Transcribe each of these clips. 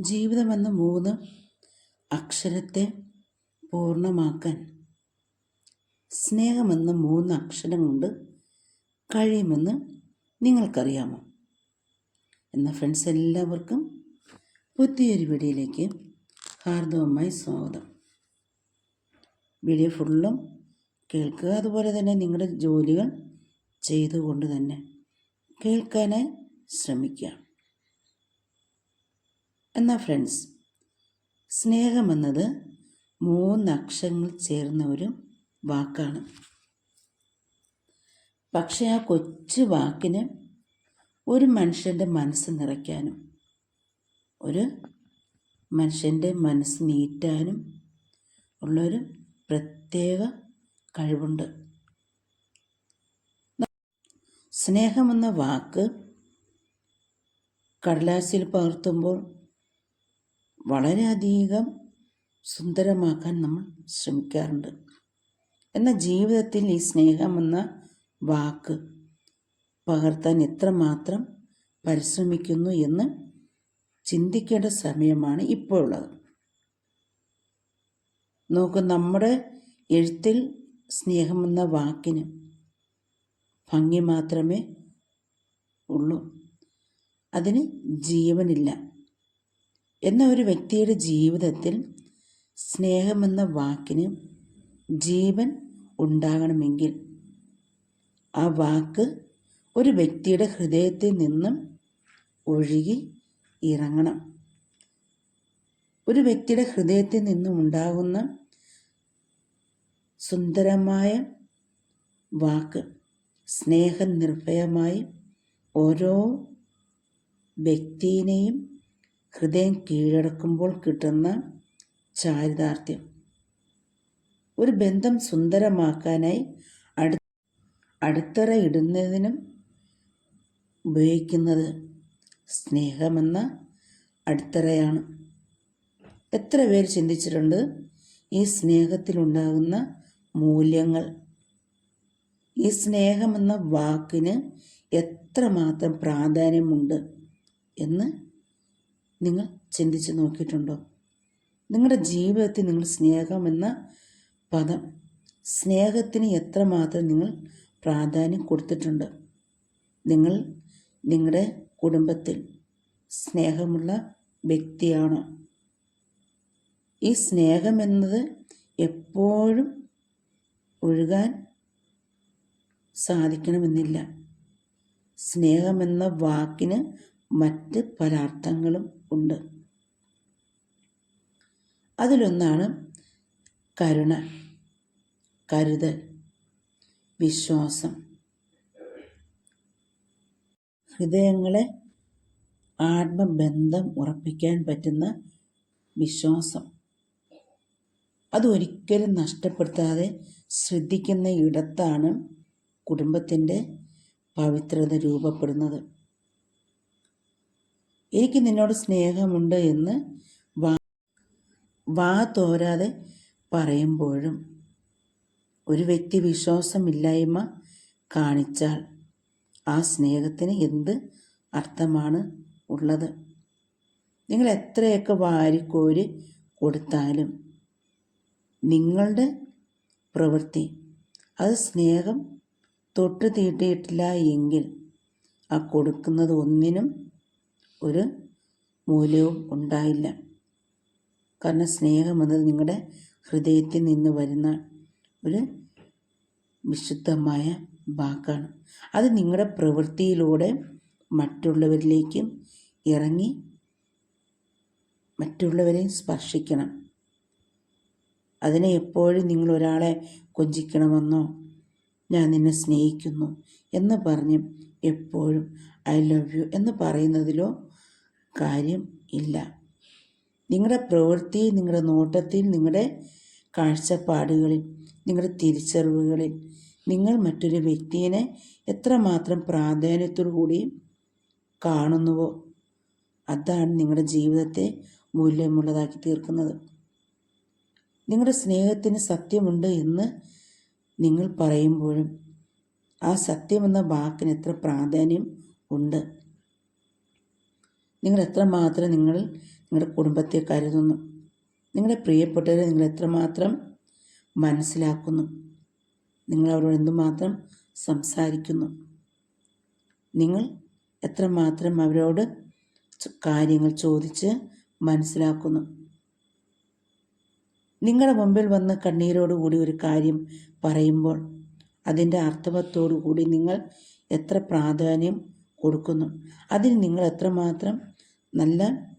ജീവിതമെന്ന മൂന്ന് അക്ഷരത്തെ പൂർണമാക്കാൻ. സ്നേഹമെന്ന മൂന്ന് അക്ഷരം കൊണ്ട് കഴിയുമെന്ന് നിങ്ങൾക്കറിയാമോ? എന്നാൽ ഫ്രണ്ട്സ് എല്ലാവർക്കും പുതിയൊരു വീഡിയോയിലേക്ക് ഹാർദവമായി സ്വാഗതം. വീഡിയോ ഫുള്ളും കേൾക്കുക. അതുപോലെ തന്നെ നിങ്ങളുടെ ജോലികൾ ചെയ്തുകൊണ്ട് തന്നെ കേൾക്കാനായി ശ്രമിക്കുക. എന്നാൽ ഫ്രണ്ട്സ് സ്നേഹമെന്നത് മൂന്ന് അക്ഷരങ്ങൾ ചേർന്ന ഒരു വാക്കാണ്. പക്ഷേ ആ കൊച്ചു വാക്കിന് ഒരു മനുഷ്യന്റെ മനസ്സ് നിറയ്ക്കാനും ഒരു മനുഷ്യന്റെ മനസ്സ് നീറ്റാനും ഉള്ളൊരു പ്രത്യേക കഴിവുണ്ട്. സ്നേഹമെന്ന വാക്ക് കടലാസിൽ പകർത്തുമ്പോൾ വളരെയധികം സുന്ദരമാക്കാൻ നമ്മൾ ശ്രമിക്കാറുണ്ട്. എന്നാൽ ജീവിതത്തിൽ ഈ സ്നേഹമെന്ന വാക്ക് പകർത്താൻ എത്രമാത്രം പരിശ്രമിക്കുന്നു എന്ന് ചിന്തിക്കേണ്ട സമയമാണ് ഇപ്പോൾ ഉള്ളത് നോക്കൂ നമ്മുടെ എഴുത്തിൽ സ്നേഹമെന്ന വാക്കിന് ഭംഗി മാത്രമേ ഉള്ളൂ. അതിന് ജീവനില്ല. എന്ന ഒരു വ്യക്തിയുടെ ജീവിതത്തിൽ സ്നേഹമെന്ന വാക്കിന് ജീവൻ ഉണ്ടാകണമെങ്കിൽ ആ വാക്ക് ഒരു വ്യക്തിയുടെ ഹൃദയത്തിൽ നിന്നും ഒഴുകി ഇറങ്ങണം. ഒരു വ്യക്തിയുടെ ഹൃദയത്തിൽ നിന്നും ഉണ്ടാകുന്ന സുന്ദരമായ വാക്ക് സ്നേഹനിർഭയമായി ഓരോ വ്യക്തിയെയും ഹൃദയം കീഴടക്കുമ്പോൾ കിട്ടുന്ന ചാരിതാർത്ഥ്യം. ഒരു ബന്ധം സുന്ദരമാക്കാനായി അടു അടിത്തറ ഇടുന്നതിനും ഉപയോഗിക്കുന്നത് സ്നേഹമെന്ന അടിത്തറയാണ്. എത്ര പേര് ചിന്തിച്ചിട്ടുണ്ട് ഈ സ്നേഹത്തിലുണ്ടാകുന്ന മൂല്യങ്ങൾ? ഈ സ്നേഹമെന്ന വാക്കിന് എത്രമാത്രം പ്രാധാന്യമുണ്ട് എന്ന് നിങ്ങൾ ചിന്തിച്ച് നോക്കിയിട്ടുണ്ടോ? നിങ്ങളുടെ ജീവിതത്തിൽ നിങ്ങൾ സ്നേഹമെന്ന പദം സ്നേഹത്തിന് എത്രമാത്രം നിങ്ങൾ പ്രാധാന്യം കൊടുത്തിട്ടുണ്ട്? നിങ്ങൾ നിങ്ങളുടെ കുടുംബത്തിൽ സ്നേഹമുള്ള വ്യക്തിയാണോ? ഈ സ്നേഹമെന്നത് എപ്പോഴും ഒഴുകാൻ സാധിക്കണമെന്നില്ല. സ്നേഹമെന്ന വാക്കിന് മറ്റ് പല അർത്ഥങ്ങളും ഉണ്ട്. അതിലൊന്നാണ് കരുണ കരുതൽ വിശ്വാസം. ഹൃദയങ്ങളെ ആത്മബന്ധം ഉറപ്പിക്കാൻ പറ്റുന്ന വിശ്വാസം. അതൊരിക്കലും നഷ്ടപ്പെടുത്താതെ ശ്രദ്ധിക്കുന്ന ഇടത്താണ് കുടുംബത്തിന്റെ പവിത്രത രൂപപ്പെടുന്നത്. എനിക്ക് നിന്നോട് സ്നേഹമുണ്ട് എന്ന് വാ വാ തോരാതെ പറയുമ്പോഴും ഒരു വ്യക്തി വിശ്വാസമില്ലായ്മ കാണിച്ചാൽ ആ സ്നേഹത്തിന് എന്ത് അർത്ഥമാണ് ഉള്ളത്? നിങ്ങൾ എത്രയൊക്കെ വാരിക്കോരി കൊടുത്താലും നിങ്ങളുടെ പ്രവൃത്തി അത് സ്നേഹം തൊട്ട് തീട്ടിയിട്ടില്ല എങ്കിൽ ആ കൊടുക്കുന്നത് ഒന്നിനും ഒരു മൂല്യവും ഉണ്ടായില്ല. കാരണം സ്നേഹം എന്നത് നിങ്ങളുടെ ഹൃദയത്തിൽ നിന്ന് വരുന്ന ഒരു വിശുദ്ധമായ വാക്കാണ്. അത് നിങ്ങളുടെ പ്രവൃത്തിയിലൂടെ മറ്റുള്ളവരിലേക്കും ഇറങ്ങി മറ്റുള്ളവരെ സ്പർശിക്കണം. അതിനെ എപ്പോഴും നിങ്ങൾ ഒരാളെ കൊഞ്ചിക്കണമെന്നോ ഞാൻ നിന്നെ സ്നേഹിക്കുന്നു എന്ന് പറഞ്ഞ് എപ്പോഴും ഐ ലവ് യു എന്ന് പറയുന്നതിലോ കാര്യം ഇല്ല. നിങ്ങളുടെ പ്രവൃത്തി നിങ്ങളുടെ നോട്ടത്തിൽ നിങ്ങളുടെ കാഴ്ചപ്പാടുകളിൽ നിങ്ങളുടെ തിരിച്ചറിവുകളിൽ നിങ്ങൾ മറ്റൊരു വ്യക്തിയെ എത്രമാത്രം പ്രാധാന്യത്തോടു കാണുന്നുവോ അതാണ് നിങ്ങളുടെ ജീവിതത്തെ മൂല്യമുള്ളതാക്കി തീർക്കുന്നത്. നിങ്ങളുടെ സ്നേഹത്തിന് സത്യമുണ്ട് എന്ന് നിങ്ങൾ പറയുമ്പോഴും ആ സത്യമെന്ന വാക്കിന് എത്ര പ്രാധാന്യം ഉണ്ട്? നിങ്ങൾ എത്രമാത്രം നിങ്ങൾ നിങ്ങളുടെ കുടുംബത്തെ കരുതുന്നു? നിങ്ങളുടെ പ്രിയപ്പെട്ടവരെ നിങ്ങൾ എത്രമാത്രം മനസ്സിലാക്കുന്നു? നിങ്ങൾ അവരോട് എന്തുമാത്രം സംസാരിക്കുന്നു? നിങ്ങൾ എത്രമാത്രം അവരോട് കാര്യങ്ങൾ ചോദിച്ച് മനസ്സിലാക്കുന്നു? നിങ്ങളുടെ മുമ്പിൽ വന്ന് കണ്ണീരോടുകൂടി ഒരു കാര്യം പറയുമ്പോൾ അതിന്റെ അർത്ഥവത്തോടു കൂടി നിങ്ങൾ എത്ര പ്രാധാന്യം കൊടുക്കുന്നു? അതിന് നിങ്ങൾ എത്രമാത്രം നല്ല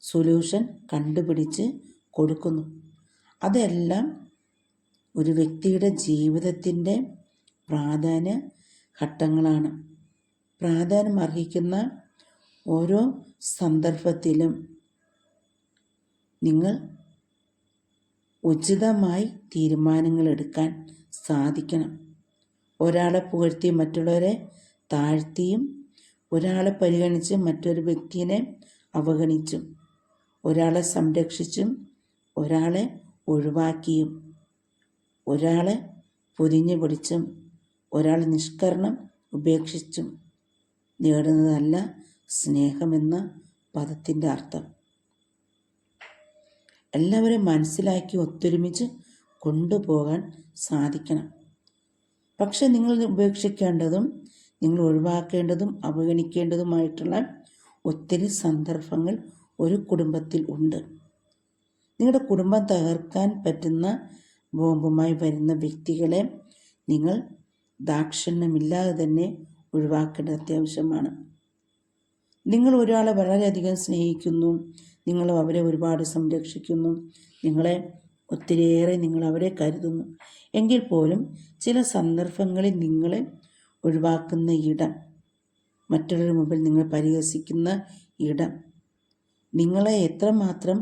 സൊല്യൂഷൻ കണ്ടുപിടിച്ച് കൊടുക്കുന്നു. അതെല്ലാം ഒരു വ്യക്തിയുടെ ജീവിതത്തിന്റെ പ്രാധാന്യ ഘട്ടങ്ങളാണ്. പ്രാധാന്യം അർഹിക്കുന്ന ഓരോ സന്ദർഭത്തിലും നിങ്ങൾ ഉചിതമായി തീരുമാനങ്ങൾ എടുക്കാൻ സാധിക്കണം. ഒരാളെ പുകഴ്ത്തി മറ്റുള്ളവരെ താഴ്ത്തിയും ഒരാളെ പരിഗണിച്ച് മറ്റൊരു വ്യക്തിയെ അവഗണിച്ചും ഒരാളെ സംരക്ഷിച്ചും ഒരാളെ ഒഴിവാക്കിയും ഒരാളെ പൊതിഞ്ഞു പിടിച്ചും ഒരാളെ നിഷ്കരണം ഉപേക്ഷിച്ചും നേടുന്നതല്ല സ്നേഹമെന്ന പദത്തിന്റെ അർത്ഥം. എല്ലാവരെയും മനസ്സിലാക്കി ഒത്തൊരുമിച്ച് കൊണ്ടുപോകാൻ സാധിക്കണം. പക്ഷെ നിങ്ങൾ ഉപേക്ഷിക്കേണ്ടതും നിങ്ങൾ ഒഴിവാക്കേണ്ടതും അവഗണിക്കേണ്ടതുമായിട്ടുള്ള ഒത്തിരി സന്ദർഭങ്ങൾ ഒരു കുടുംബത്തിൽ ഉണ്ട്. നിങ്ങളുടെ കുടുംബം തകർക്കാൻ പറ്റുന്ന ബോംബുമായി വരുന്ന വ്യക്തികളെ നിങ്ങൾ ദാക്ഷിണ്യമില്ലാതെ തന്നെ ഒഴിവാക്കേണ്ടത് അത്യാവശ്യമാണ്. നിങ്ങൾ ഒരാളെ വളരെയധികം സ്നേഹിക്കുന്നു നിങ്ങൾ അവരെ ഒരുപാട് സംരക്ഷിക്കുന്നു നിങ്ങളെ ഒത്തിരിയേറെ നിങ്ങൾ അവരെ കരുതുന്നു. എങ്കിൽ പോലും ചില സന്ദർഭങ്ങളിൽ നിങ്ങളെ ഒഴിവാക്കുന്ന ഇടം മറ്റുള്ളവരുടെ മുമ്പിൽ നിങ്ങൾ പരിഹസിക്കുന്ന ഇടം. നിങ്ങളെ എത്രമാത്രം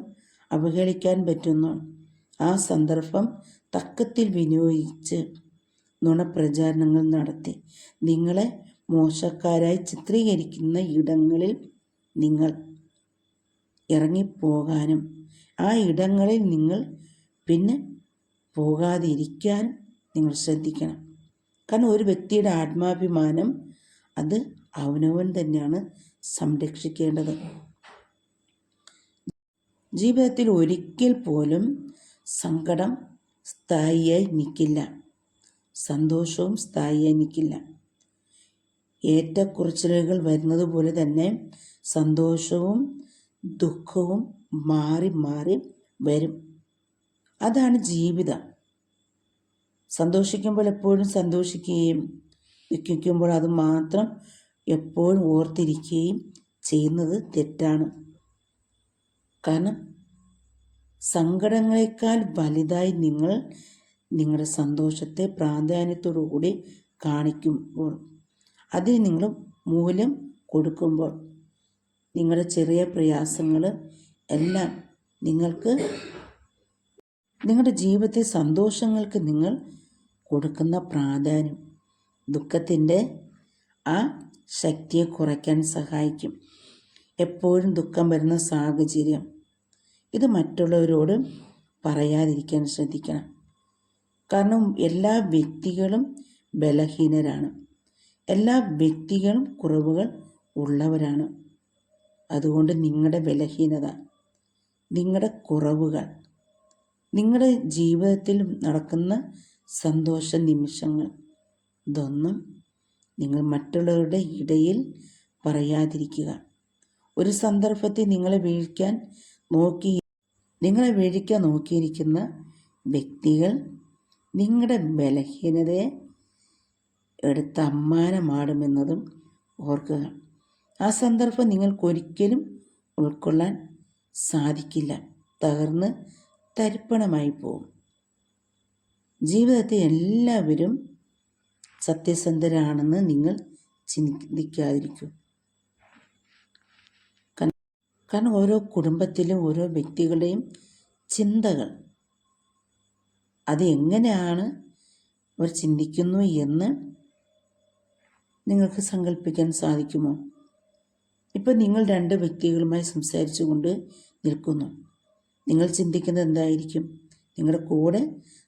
അവഹേളിക്കാൻ പറ്റുന്നു ആ സന്ദർഭം തക്കത്തിൽ വിനിയോഗിച്ച് നുണപ്രചാരണങ്ങൾ നടത്തി. നിങ്ങളെ മോശക്കാരായി ചിത്രീകരിക്കുന്ന ഇടങ്ങളിൽ നിങ്ങൾ ഇറങ്ങിപ്പോകാനും ആ ഇടങ്ങളിൽ നിങ്ങൾ പിന്നെ പോകാതിരിക്കാനും നിങ്ങൾ ശ്രദ്ധിക്കണം. കാരണം ഒരു വ്യക്തിയുടെ ആത്മാഭിമാനം അത് അവനവൻ തന്നെയാണ് സംരക്ഷിക്കേണ്ടത്. ജീവിതത്തിൽ ഒരിക്കൽ പോലും സങ്കടം സ്ഥായിയായി നിൽക്കില്ല സന്തോഷവും സ്ഥായിയായി നിൽക്കില്ല ഏറ്റക്കുറച്ചിലുകൾ വരുന്നത് പോലെ തന്നെ സന്തോഷവും ദുഃഖവും മാറി മാറി വരും. അതാണ് ജീവിതം. സന്തോഷിക്കുമ്പോൾ എപ്പോഴും സന്തോഷിക്കുകയും ദുഃഖിക്കുമ്പോൾ അത് മാത്രം എപ്പോഴും ഓർത്തിരിക്കുകയും ചെയ്യുന്നത് തെറ്റാണ്. കാരണം സങ്കടങ്ങളെക്കാൾ വലുതായി നിങ്ങൾ നിങ്ങളുടെ സന്തോഷത്തെ പ്രാധാന്യത്തോടു കൂടി കാണിക്കുമ്പോൾ അതിന് നിങ്ങൾ മൂല്യം കൊടുക്കുമ്പോൾ നിങ്ങളുടെ ചെറിയ പ്രയാസങ്ങൾ എല്ലാം നിങ്ങൾക്ക് നിങ്ങളുടെ ജീവിതത്തെ സന്തോഷങ്ങൾക്ക് നിങ്ങൾ കൊടുക്കുന്ന പ്രാധാന്യം ദുഃഖത്തിന്റെ ആ ശക്തിയെ കുറയ്ക്കാൻ സഹായിക്കും. എപ്പോഴും ദുഃഖം വരുന്ന സാഹചര്യം. ഇത് മറ്റുള്ളവരോട് പറയാതിരിക്കാൻ ശ്രദ്ധിക്കണം. കാരണം എല്ലാ വ്യക്തികളും ബലഹീനരാണ്. എല്ലാ വ്യക്തികളും കുറവുകൾ ഉള്ളവരാണ്. അതുകൊണ്ട് നിങ്ങളുടെ ബലഹീനത നിങ്ങളുടെ കുറവുകൾ നിങ്ങളുടെ ജീവിതത്തിൽ നടക്കുന്ന സന്തോഷ നിമിഷങ്ങൾ ഇതൊന്നും നിങ്ങൾ മറ്റുള്ളവരുടെ ഇടയിൽ പറയാതിരിക്കുക. ഒരു സന്ദർഭത്തിൽ നിങ്ങളെ വീഴിക്കാൻ നോക്കി നിങ്ങളെ വീഴിക്കാൻ നോക്കിയിരിക്കുന്ന വ്യക്തികൾ നിങ്ങളുടെ ബലഹീനതയെ എടുത്ത് അമ്മാനമാടുമെന്നതും ഓർക്കുക. ആ സന്ദർഭം നിങ്ങൾക്കൊരിക്കലും ഉൾക്കൊള്ളാൻ സാധിക്കില്ല. തകർന്ന് തരിപ്പണമായി പോകും ജീവിതത്തെ എല്ലാവരും സത്യസന്ധരാണെന്ന് നിങ്ങൾ ചിന്തിക്കാതിരിക്കും. കാരണം ഓരോ കുടുംബത്തിലും ഓരോ വ്യക്തികളുടെയും ചിന്തകൾ. അത് എങ്ങനെയാണ് അവർ ചിന്തിക്കുന്നു എന്ന് നിങ്ങൾക്ക് സങ്കല്പിക്കാൻ സാധിക്കുമോ? ഇപ്പം നിങ്ങൾ രണ്ട് വ്യക്തികളുമായി സംസാരിച്ചു കൊണ്ട് നിൽക്കുന്നു. നിങ്ങൾ ചിന്തിക്കുന്നത് എന്തായിരിക്കും? നിങ്ങളുടെ കൂടെ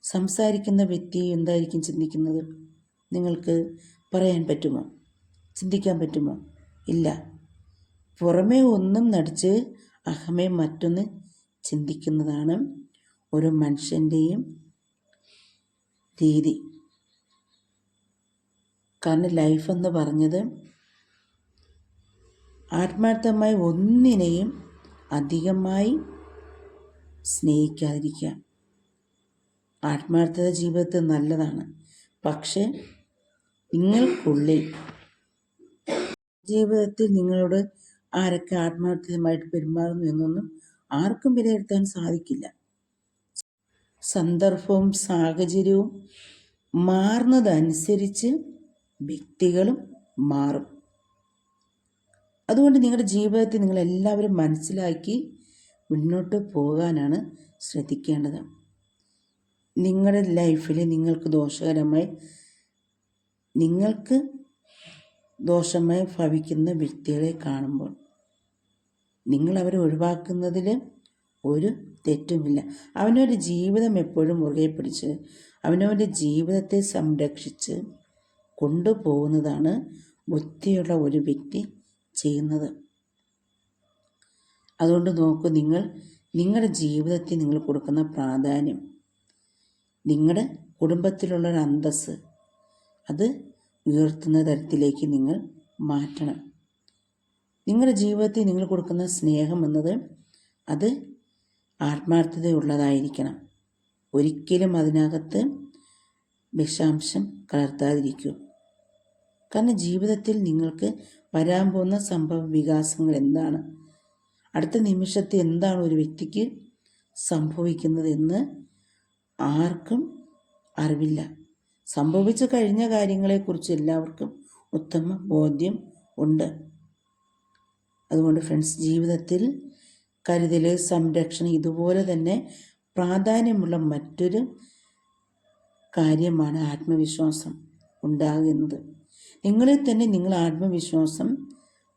സംസാരിക്കുന്ന വ്യക്തി എന്തായിരിക്കും ചിന്തിക്കുന്നത്? നിങ്ങൾക്ക് പറയാൻ പറ്റുമോ? ചിന്തിക്കാൻ പറ്റുമോ? ഇല്ല. പുറമേ ഒന്നും നടിച്ച് അഹമേ മറ്റൊന്ന് ചിന്തിക്കുന്നതാണ് ഒരു മനുഷ്യന്റെയും രീതി. കാരണം ലൈഫ് എന്ന് പറഞ്ഞത് ആത്മാർത്ഥമായി ഒന്നിനെയും അധികമായി സ്നേഹിക്കാതിരിക്കുക. ആത്മാർത്ഥത ജീവിതത്തിൽ നല്ലതാണ്. പക്ഷേ നിങ്ങൾക്കുള്ളിൽ ജീവിതത്തിൽ നിങ്ങളോട് ആരൊക്കെ ആത്മാർത്ഥമായിട്ട് പെരുമാറുന്നു എന്നൊന്നും ആർക്കും വിലയിരുത്താൻ സാധിക്കില്ല. സന്ദർഭവും സാഹചര്യവും മാറുന്നതനുസരിച്ച് വ്യക്തികളും മാറും. അതുകൊണ്ട് നിങ്ങളുടെ ജീവിതത്തിൽ നിങ്ങളെല്ലാവരും മനസ്സിലാക്കി മുന്നോട്ട് പോകാനാണ് ശ്രദ്ധിക്കേണ്ടത്. നിങ്ങളുടെ ലൈഫിൽ നിങ്ങൾക്ക് ദോഷകരമായി നിങ്ങൾക്ക് ദോഷമായി ഭവിക്കുന്ന വ്യക്തികളെ കാണുമ്പോൾ നിങ്ങൾ അവരെ ഒഴിവാക്കുന്നതിൽ ഒരു തെറ്റുമില്ല. അവനവന്റെ ജീവിതം എപ്പോഴും മുറുകെ പിടിച്ച് അവനവന്റെ ജീവിതത്തെ സംരക്ഷിച്ച് കൊണ്ടുപോകുന്നതാണ് ബുദ്ധിയുള്ള ഒരു വ്യക്തി ചെയ്യുന്നത്. അതുകൊണ്ട് നോക്കൂ നിങ്ങൾ നിങ്ങളുടെ ജീവിതത്തിൽ നിങ്ങൾ കൊടുക്കുന്ന പ്രാധാന്യം നിങ്ങളുടെ കുടുംബത്തിലുള്ള അത് ഉയർത്തുന്ന തരത്തിലേക്ക് നിങ്ങൾ മാറ്റണം. നിങ്ങളുടെ ജീവിതത്തിൽ നിങ്ങൾ കൊടുക്കുന്ന സ്നേഹം എന്നത് അത് ആത്മാർത്ഥതയുള്ളതായിരിക്കണം. ഒരിക്കലും അതിനകത്ത് വിഷാംശം കലർത്താതിരിക്കൂ. കാരണം ജീവിതത്തിൽ നിങ്ങൾക്ക് വരാൻ പോകുന്ന സംഭവ വികാസങ്ങൾ എന്താണ്? അടുത്ത നിമിഷത്തിൽ എന്താണ് ഒരു വ്യക്തിക്ക് സംഭവിക്കുന്നതെന്ന് ആർക്കും അറിവില്ല. സംഭവിച്ചു കഴിഞ്ഞ കാര്യങ്ങളെക്കുറിച്ച് എല്ലാവർക്കും ഉത്തമ ബോധ്യം ഉണ്ട്. അതുകൊണ്ട് ഫ്രണ്ട്സ് ജീവിതത്തിൽ കരുതൽ സംരക്ഷണം ഇതുപോലെ തന്നെ പ്രാധാന്യമുള്ള മറ്റൊരു കാര്യമാണ് ആത്മവിശ്വാസം ഉണ്ടാകുന്നത്. നിങ്ങളിൽ തന്നെ നിങ്ങൾ ആത്മവിശ്വാസം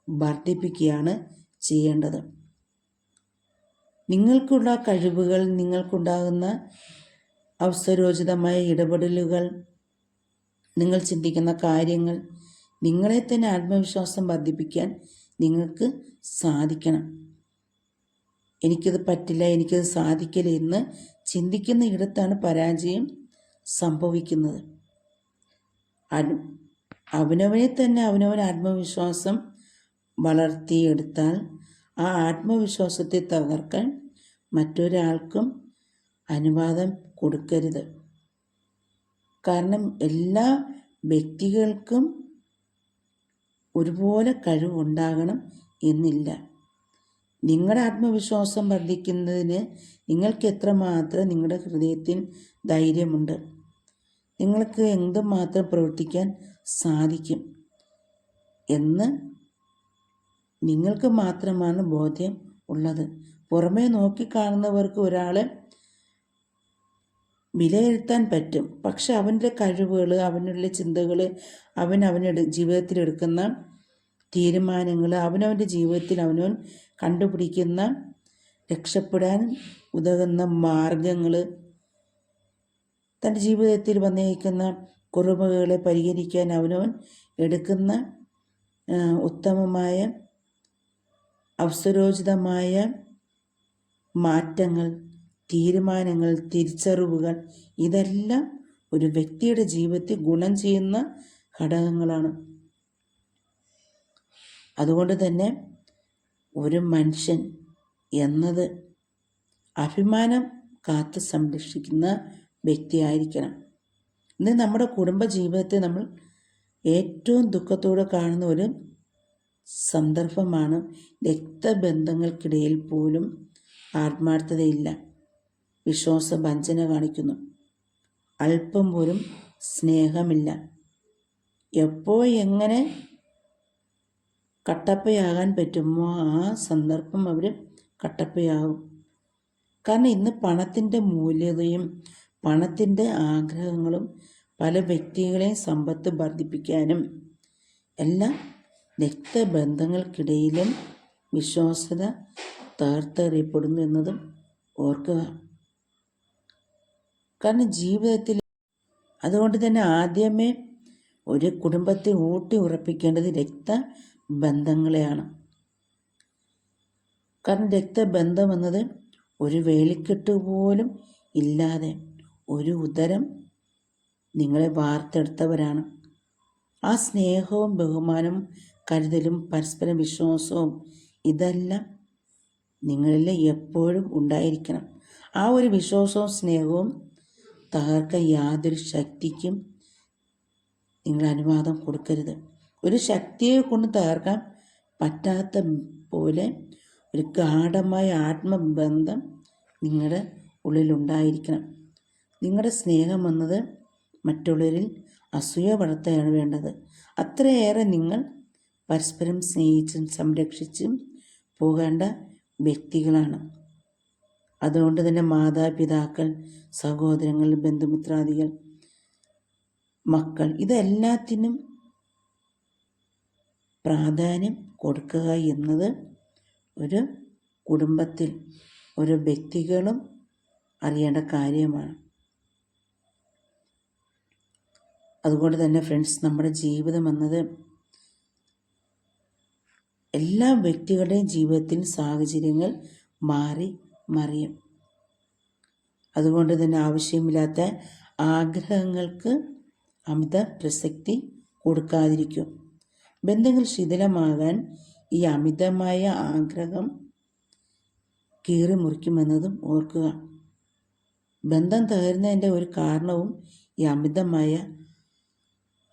വർദ്ധിപ്പിക്കുകയാണ് ചെയ്യേണ്ടത്. നിങ്ങൾക്കുള്ള കഴിവുകൾ നിങ്ങൾക്കുണ്ടാകുന്ന അവസരോചിതമായ ഇടപെടലുകൾ നിങ്ങൾ ചിന്തിക്കുന്ന കാര്യങ്ങൾ നിങ്ങളെ തന്നെ ആത്മവിശ്വാസം വർദ്ധിപ്പിക്കാൻ നിങ്ങൾക്ക് സാധിക്കണം. എനിക്കത് പറ്റില്ല എനിക്കത് സാധിക്കില്ല എന്ന് ചിന്തിക്കുന്ന ഇടത്താണ് പരാജയം സംഭവിക്കുന്നത്. അവനവനെ തന്നെ അവനവൻ ആത്മവിശ്വാസം വളർത്തിയെടുത്താൽ ആ ആത്മവിശ്വാസത്തെ തകർക്കാൻ മറ്റൊരാൾക്കും അനുവാദം കൊടുക്കരുത്. കാരണം എല്ലാ വ്യക്തികൾക്കും ഒരുപോലെ കഴിവുണ്ടാകണം എന്നില്ല. നിങ്ങളുടെ ആത്മവിശ്വാസം വർദ്ധിക്കുന്നതിന് നിങ്ങൾക്ക് എത്രമാത്രം നിങ്ങളുടെ ഹൃദയത്തിൽ ധൈര്യമുണ്ട്. നിങ്ങൾക്ക് എന്തുമാത്രം പ്രവർത്തിക്കാൻ സാധിക്കും എന്ന് നിങ്ങൾക്ക് മാത്രമാണ് ബോധ്യം ഉള്ളത്. പുറമേ നോക്കിക്കാണുന്നവർക്ക് ഒരാളെ വിലയിരുത്താൻ പറ്റും. പക്ഷെ അവന്റെ കഴിവുകൾ അവനുള്ള ചിന്തകൾ അവൻ അവനെടു ജീവിതത്തിൽ എടുക്കുന്ന തീരുമാനങ്ങൾ അവനവന്റെ ജീവിതത്തിൽ അവനവൻ കണ്ടുപിടിക്കുന്ന രക്ഷപ്പെടാൻ ഉതകുന്ന മാർഗങ്ങൾ തന്റെ ജീവിതത്തിൽ വന്നേക്കുന്ന കുറവുകളെ പരിഹരിക്കാൻ അവനവൻ എടുക്കുന്ന ഉത്തമമായ അവസരോചിതമായ മാറ്റങ്ങൾ. തീരുമാനങ്ങൾ തിരിച്ചറിവുകൾ ഇതെല്ലാം ഒരു വ്യക്തിയുടെ ജീവിതത്തിൽ ഗുണം ചെയ്യുന്ന ഘടകങ്ങളാണ്. അതുകൊണ്ട് തന്നെ ഒരു മനുഷ്യൻ എന്നത് അഭിമാനം കാത്തു സംരക്ഷിക്കുന്ന വ്യക്തിയായിരിക്കണം. ഇന്ന് നമ്മുടെ കുടുംബ ജീവിതത്തെ നമ്മൾ ഏറ്റവും ദുഃഖത്തോടെ കാണുന്ന ഒരു സന്ദർഭമാണ് രക്തബന്ധങ്ങൾക്കിടയിൽ പോലും ആത്മാർത്ഥതയില്ല. വിശ്വാസഭഞ്ജന കാണിക്കുന്നു. അല്പം പോലും സ്നേഹമില്ല. എപ്പോൾ എങ്ങനെ കട്ടപ്പയാകാൻ പറ്റുമോ ആ സന്ദർഭം അവർ കട്ടപ്പയാകും. കാരണം ഇന്ന് പണത്തിന്റെ മൂല്യതയും പണത്തിന്റെ ആഗ്രഹങ്ങളും പല വ്യക്തികളെയും സമ്പത്ത് വർദ്ധിപ്പിക്കാനും എല്ലാം രക്തബന്ധങ്ങൾക്കിടയിലും വിശ്വാസത തകർത്തെറിയപ്പെടുന്നു എന്നതും ഓർക്കുക. കാരണം ജീവിതത്തിൽ അതുകൊണ്ട് തന്നെ ആദ്യമേ ഒരു കുടുംബത്തെ ഊട്ടി ഉറപ്പിക്കേണ്ടത് രക്തബന്ധങ്ങളെയാണ്. കാരണം രക്തബന്ധം എന്നത് ഒരു വേലിക്കെട്ട് പോലും ഇല്ലാതെ ഒരു ഉദരം നിങ്ങളെ വാർത്തെടുത്തവരാണ്. ആ സ്നേഹവും ബഹുമാനവും കരുതലും പരസ്പര വിശ്വാസവും ഇതെല്ലാം നിങ്ങളിൽ എപ്പോഴും ഉണ്ടായിരിക്കണം. ആ ഒരു വിശ്വാസവും സ്നേഹവും തകർക്കാൻ യാതൊരു ശക്തിക്കും നിങ്ങൾ അനുവാദം കൊടുക്കരുത്. ഒരു ശക്തിയെ കൊണ്ട് തകർക്കാൻ പറ്റാത്ത പോലെ ഒരു ഗാഠമായ ആത്മബന്ധം നിങ്ങളുടെ ഉള്ളിലുണ്ടായിരിക്കണം നിങ്ങളുടെ സ്നേഹം വന്നത് മറ്റുള്ളവരിൽ അസൂയ വളർത്തുകയാണ് വേണ്ടത്. അത്രയേറെ നിങ്ങൾ പരസ്പരം സ്നേഹിച്ചും സംരക്ഷിച്ചും പോകേണ്ട വ്യക്തികളാണ്. അതുകൊണ്ട് തന്നെ മാതാപിതാക്കൾ സഹോദരങ്ങൾ ബന്ധുമിത്രാദികൾ മക്കൾ ഇതെല്ലാത്തിനും പ്രാധാന്യം കൊടുക്കുക എന്നത് ഒരു കുടുംബത്തിൽ ഒരു വ്യക്തികളും അറിയേണ്ട കാര്യമാണ്. അതുകൊണ്ട് തന്നെ ഫ്രണ്ട്സ് നമ്മുടെ ജീവിതം എന്നത് എല്ലാ വ്യക്തികളുടെയും ജീവിതത്തിൽ സാഹചര്യങ്ങൾ മാറി മറിയും. അതുകൊണ്ട് തന്നെ ആവശ്യമില്ലാത്ത ആഗ്രഹങ്ങൾക്ക് അമിത പ്രസക്തി കൊടുക്കാതിരിക്കും. ബന്ധങ്ങൾ ശിഥിലമാകാൻ ഈ അമിതമായ ആഗ്രഹം കീറി മുറിക്കുമെന്നതും ഓർക്കുക. ബന്ധം തകരുന്നതിന്റെ ഒരു കാരണവും ഈ അമിതമായ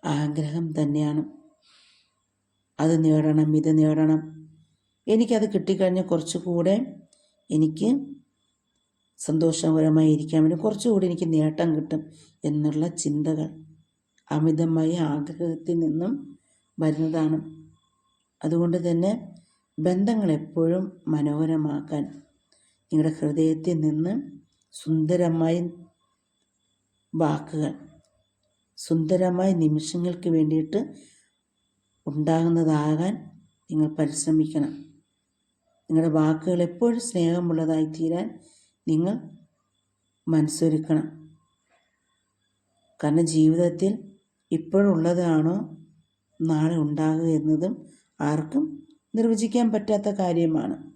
ആഗ്രഹം തന്നെയാണ്. അത് നേടണം ഇത് നേടണം. എനിക്കത് കിട്ടിക്കഴിഞ്ഞാൽ കുറച്ചുകൂടെ എനിക്ക് സന്തോഷകരമായി ഇരിക്കാൻ വേണ്ടി കുറച്ചുകൂടി എനിക്ക് നേട്ടം കിട്ടും എന്നുള്ള ചിന്തകൾ അമിതമായ ആഗ്രഹത്തിൽ നിന്നും വരുന്നതാണ്. അതുകൊണ്ട് തന്നെ ബന്ധങ്ങൾ എപ്പോഴും മനോഹരമാക്കാൻ നിങ്ങളുടെ ഹൃദയത്തിൽ നിന്ന് സുന്ദരമായ വാക്കുകൾ സുന്ദരമായ നിമിഷങ്ങൾക്ക് വേണ്ടിയിട്ട് ഉണ്ടാകുന്നതാകാൻ നിങ്ങൾ പരിശ്രമിക്കണം. നിങ്ങളുടെ വാക്കുകൾ എപ്പോഴും സ്നേഹമുള്ളതായി തീരാൻ നിങ്ങൾ മനസ്സൊരുക്കണം. കാരണം ജീവിതത്തിൽ ഇപ്പോഴുള്ളതാണോ നാളെ ഉണ്ടാകുക എന്നതും ആർക്കും നിർവചിക്കാൻ പറ്റാത്ത കാര്യമാണ്.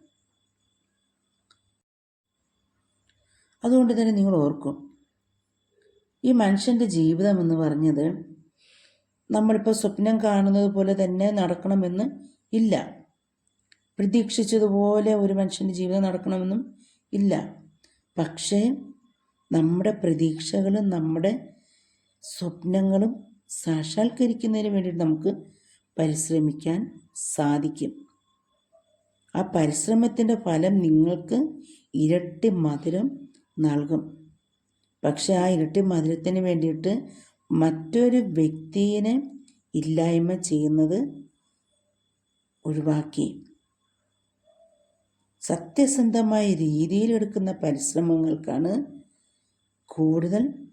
അതുകൊണ്ട് തന്നെ നിങ്ങൾ ഓർക്കും ഈ മനുഷ്യന്റെ ജീവിതം എന്ന് പറഞ്ഞത് നമ്മളിപ്പോൾ സ്വപ്നം കാണുന്നത് പോലെ തന്നെ നടക്കണമെന്ന് ഇല്ല. പ്രതീക്ഷിച്ചതുപോലെ ഒരു മനുഷ്യന്റെ ജീവിതം നടക്കണമെന്നും ഇല്ല. പക്ഷേ നമ്മുടെ പ്രതീക്ഷകളും നമ്മുടെ സ്വപ്നങ്ങളും സാക്ഷാത്കരിക്കുന്നതിന് വേണ്ടിയിട്ട് നമുക്ക് പരിശ്രമിക്കാൻ സാധിക്കും. ആ പരിശ്രമത്തിന്റെ ഫലം നിങ്ങൾക്ക് ഇരട്ടി മധുരം നൽകും. പക്ഷെ ആ ഇരട്ടി മധുരത്തിന് വേണ്ടിയിട്ട് മറ്റൊരു വ്യക്തിയെ ഇല്ലായ്മ ചെയ്യുന്നത് ഒഴിവാക്കി. സത്യസന്ധമായ രീതിയിൽ എടുക്കുന്ന പരിശ്രമങ്ങൾക്കാണ് കൂടുതൽ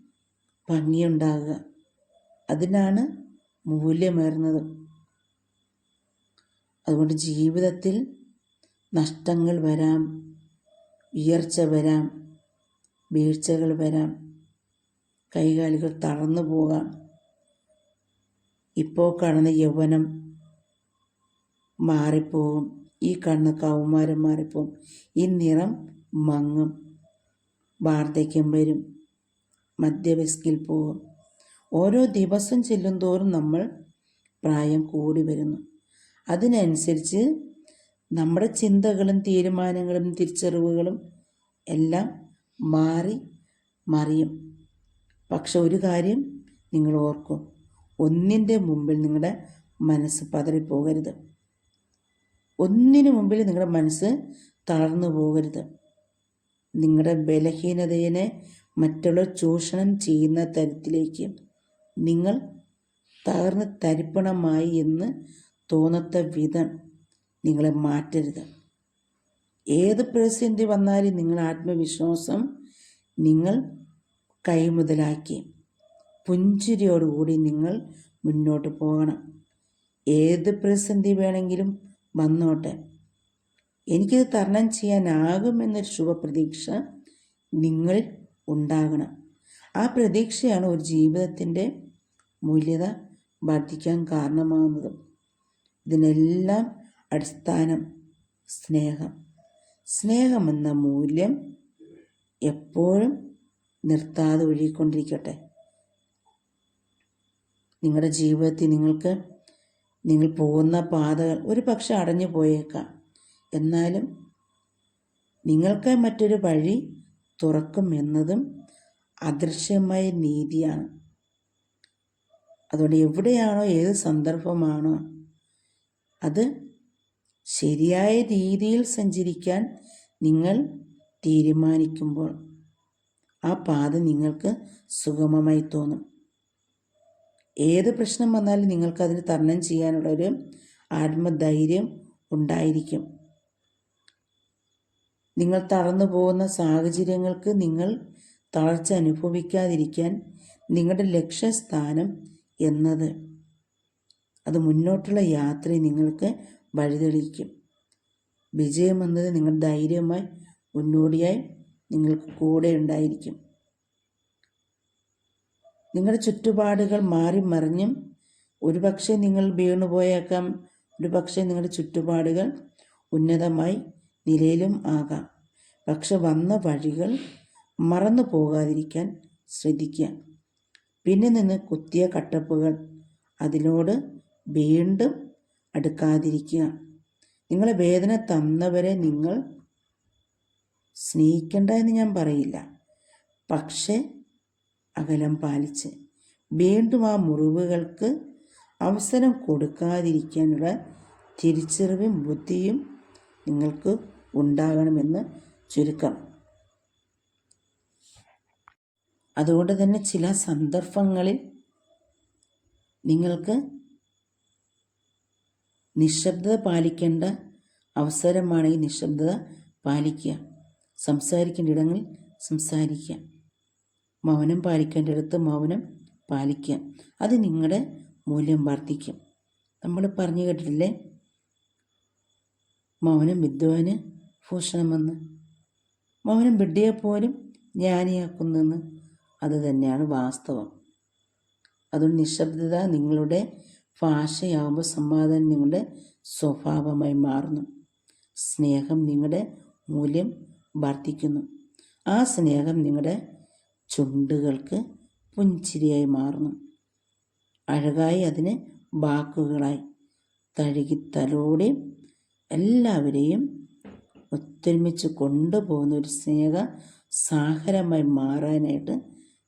ഭംഗിയുണ്ടാകുക. അതിനാണ് മൂല്യമേറുന്നത്. അതുകൊണ്ട് ജീവിതത്തിൽ നഷ്ടങ്ങൾ വരാം ഉയർച്ച വരാം വീഴ്ചകൾ വരാം കൈകാലുകൾ തളർന്നു പോകാം. ഇപ്പോൾ കാണുന്ന യൗവനം മാറിപ്പോകും. ഈ കണ്ണ് കൗമാരം മാറിപ്പോകും ഈ നിറം മങ്ങും. വാർദ്ധക്യം വരും. മധ്യവയസ്കിൽ പോകും ഓരോ ദിവസം ചെല്ലും തോറും നമ്മൾ പ്രായം കൂടി വരുന്നു. അതിനനുസരിച്ച് നമ്മുടെ ചിന്തകളും തീരുമാനങ്ങളും തിരിച്ചറിവുകളും എല്ലാം മാറി മറിയും. പക്ഷെ ഒരു കാര്യം നിങ്ങൾ ഓർക്കും. ഒന്നിന്റെ മുമ്പിൽ നിങ്ങളുടെ മനസ്സ് പതറിപ്പോകരുത്. ഒന്നിനു മുമ്പിൽ നിങ്ങളുടെ മനസ്സ് തളർന്നു പോകരുത്. നിങ്ങളുടെ ബലഹീനതയെ മറ്റുള്ള ചൂഷണം ചെയ്യുന്ന തരത്തിലേക്ക് നിങ്ങൾ തകർന്ന് തരിപ്പണമായി എന്ന് തോന്നത്ത വിധം നിങ്ങളെ മാറ്റരുത്. ഏത് പ്രതിസന്ധി വന്നാലും നിങ്ങളുടെ ആത്മവിശ്വാസം നിങ്ങൾ കൈമുതലാക്കി. പുഞ്ചിരിയോടുകൂടി നിങ്ങൾ മുന്നോട്ട് പോകണം. ഏത് പ്രതിസന്ധി വേണമെങ്കിലും വന്നോട്ടെ. എനിക്കിത് തരണം ചെയ്യാനാകുമെന്നൊരു ശുഭപ്രതീക്ഷ നിങ്ങൾ ഉണ്ടാകണം. ആ പ്രതീക്ഷയാണ് ഒരു ജീവിതത്തിന്റെ മൂല്യത വർദ്ധിക്കാൻ കാരണമാകുന്നത് ഇതിനെല്ലാം അടിസ്ഥാനം സ്നേഹം. സ്നേഹമെന്ന മൂല്യം എപ്പോഴും നിർത്താതെ ഒഴുകിക്കൊണ്ടിരിക്കട്ടെ. നിങ്ങളുടെ ജീവിതത്തിൽ നിങ്ങൾക്ക് നിങ്ങൾ പോകുന്ന പാതകൾ ഒരു പക്ഷെ അടഞ്ഞു പോയേക്കാം. എന്നാലും നിങ്ങൾക്ക് മറ്റൊരു വഴി തുറക്കും എന്നതും അദൃശ്യമായ നീതിയാണ്. അതുകൊണ്ട് എവിടെയാണോ ഏത് സന്ദർഭമാണോ അത് ശരിയായ രീതിയിൽ സഞ്ചരിക്കാൻ നിങ്ങൾ തീരുമാനിക്കുമ്പോൾ ആ പാത നിങ്ങൾക്ക് സുഗമമായി തോന്നും. ഏത് പ്രശ്നം വന്നാലും നിങ്ങൾക്കതിന് തരണം ചെയ്യാനുള്ളൊരു ആത്മധൈര്യം ഉണ്ടായിരിക്കും. നിങ്ങൾ തളർന്നു പോകുന്ന സാഹചര്യങ്ങൾക്ക് നിങ്ങൾ തളർച്ച അനുഭവിക്കാതിരിക്കാൻ നിങ്ങളുടെ ലക്ഷ്യസ്ഥാനം എന്നത്. അത് മുന്നോട്ടുള്ള യാത്രയെ നിങ്ങൾക്ക് വഴിതെളിക്കും. വിജയം എന്നത് നിങ്ങൾ ധൈര്യമായി മുന്നോടിയായി നിങ്ങൾക്ക് കൂടെ ഉണ്ടായിരിക്കും. നിങ്ങളുടെ ചുറ്റുപാടുകൾ മാറി മറിഞ്ഞും ഒരുപക്ഷെ നിങ്ങൾ വീണു വീണുപോയേക്കാം. ഒരുപക്ഷെ നിങ്ങളുടെ ചുറ്റുപാടുകൾ ഉന്നതമായി നിലയിലും ആകാം. പക്ഷെ വന്ന വഴികൾ മറന്നു പോകാതിരിക്കാൻ ശ്രദ്ധിക്കുക. പിന്നെ നിന്ന് കുത്തിയ കട്ടപ്പുകൾ അതിനോട് വീണ്ടും അടുക്കാതിരിക്കുക. നിങ്ങളെ വേദന തന്നവരെ നിങ്ങൾ സ്നേഹിക്കേണ്ട എന്ന് ഞാൻ പറയില്ല. പക്ഷേ അകലം പാലിച്ച് വീണ്ടും ആ മുറിവുകൾക്ക് അവസരം കൊടുക്കാതിരിക്കാനുള്ള തിരിച്ചറിവും ബുദ്ധിയും നിങ്ങൾക്ക് ഉണ്ടാകണമെന്ന് ചുരുക്കം. അതുകൊണ്ട് തന്നെ ചില സന്ദർഭങ്ങളിൽ നിങ്ങൾക്ക് നിശബ്ദത പാലിക്കേണ്ട അവസരമാണെങ്കിൽ നിശബ്ദത പാലിക്കുക. സംസാരിക്കേണ്ട ഇടങ്ങളിൽ സംസാരിക്കുക. മൗനം പാലിക്കേണ്ടിടത്ത് മൗനം പാലിക്കുക. അത് നിങ്ങളുടെ മൂല്യം വർദ്ധിക്കും. നമ്മൾ പറഞ്ഞു കേട്ടിട്ടില്ലേ? മൗനം വിദ്വാന് ഭൂഷണമെന്ന്. മൗനം വിഡ്ഢിയെപ്പോലും ജ്ഞാനിയാക്കുന്നെന്ന്. അത് തന്നെയാണ് വാസ്തവം. അതുകൊണ്ട് നിശബ്ദത നിങ്ങളുടെ ഭാഷയാകുമ്പോൾ സമാധാനം നിങ്ങളുടെ സ്വഭാവമായി മാറുന്നു. സ്നേഹം നിങ്ങളുടെ മൂല്യം വർദ്ധിക്കുന്നു. ആ സ്നേഹം നിങ്ങളുടെ ചുണ്ടുകൾക്ക് പുഞ്ചിരിയായി മാറുന്നു. അഴകായി അതിന് ബാക്കുകളായി തഴുകി തലോടി എല്ലാവരെയും ഒത്തൊരുമിച്ച് കൊണ്ടുപോകുന്ന ഒരു സ്നേഹ സാഹരമായി മാറാനായിട്ട്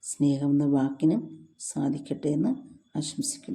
സ്നേഹം എന്ന വാക്കിനും സാധിക്കട്ടെ എന്ന് ആശംസിക്കുന്നു.